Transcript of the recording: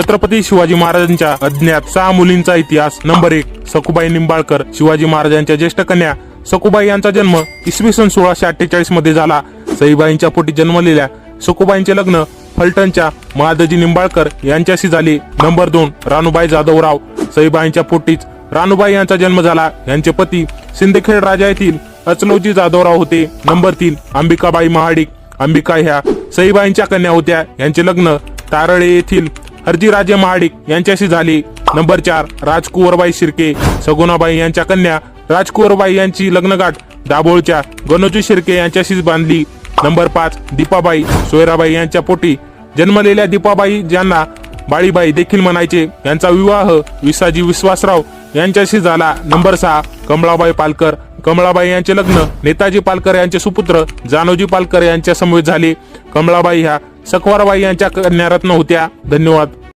छत्रपती शिवाजी महाराजांच्या अज्ञात सहा मुलींचा इतिहास. नंबर एक सकुबाई निंबाळकर. शिवाजी महाराजांच्या ज्येष्ठ कन्या. सकुबाई यांचा जन्म इसवी सन सोळाशे अठ्ठेचाळीसमध्ये झाला. सईबाईंच्या पोटी जन्मलेल्या सकुबाईंचे लग्न फलटणच्या महादजी निंबाळकर यांच्याशी झाले. नंबर दोन रानूबाई जाधवराव. सईबाईंच्या पोटीच रानूबाई यांचा जन्म झाला. यांचे पती सिंदखेड राजा येथील अचलोजी जाधवराव होते. नंबर तीन अंबिकाबाई महाडिक. अंबिका ह्या सईबाईंच्या कन्या होत्या. यांचे लग्न तारळे येथील अर्जीराजे महाडिक यांच्याशी झाले. नंबर चार राजकुवरबाई शिर्के. सगुणाबाई यांच्या कन्या राजकुवरबाई यांची लग्नगाठ दाभोळच्या गणोजी शिर्के यांच्याशीच बांधली. नंबर पाच दीपाबाई सोयराबाई यांच्या पोटी. जन्मलेल्या दीपाबाई ज्यांना बाळीबाई देखील म्हणायचे यांचा विवाह विसाजी विश्वासराव यांच्याशी झाला. नंबर सहा कमळाबाई पालकर. कमळाबाई यांचे लग्न नेताजी पालकर यांचे सुपुत्र जानोजी पालकर यांच्या समवेत झाले. कमळाबाई ह्या सकवारबाई यांच्या कन्यारत्न होत्या. धन्यवाद.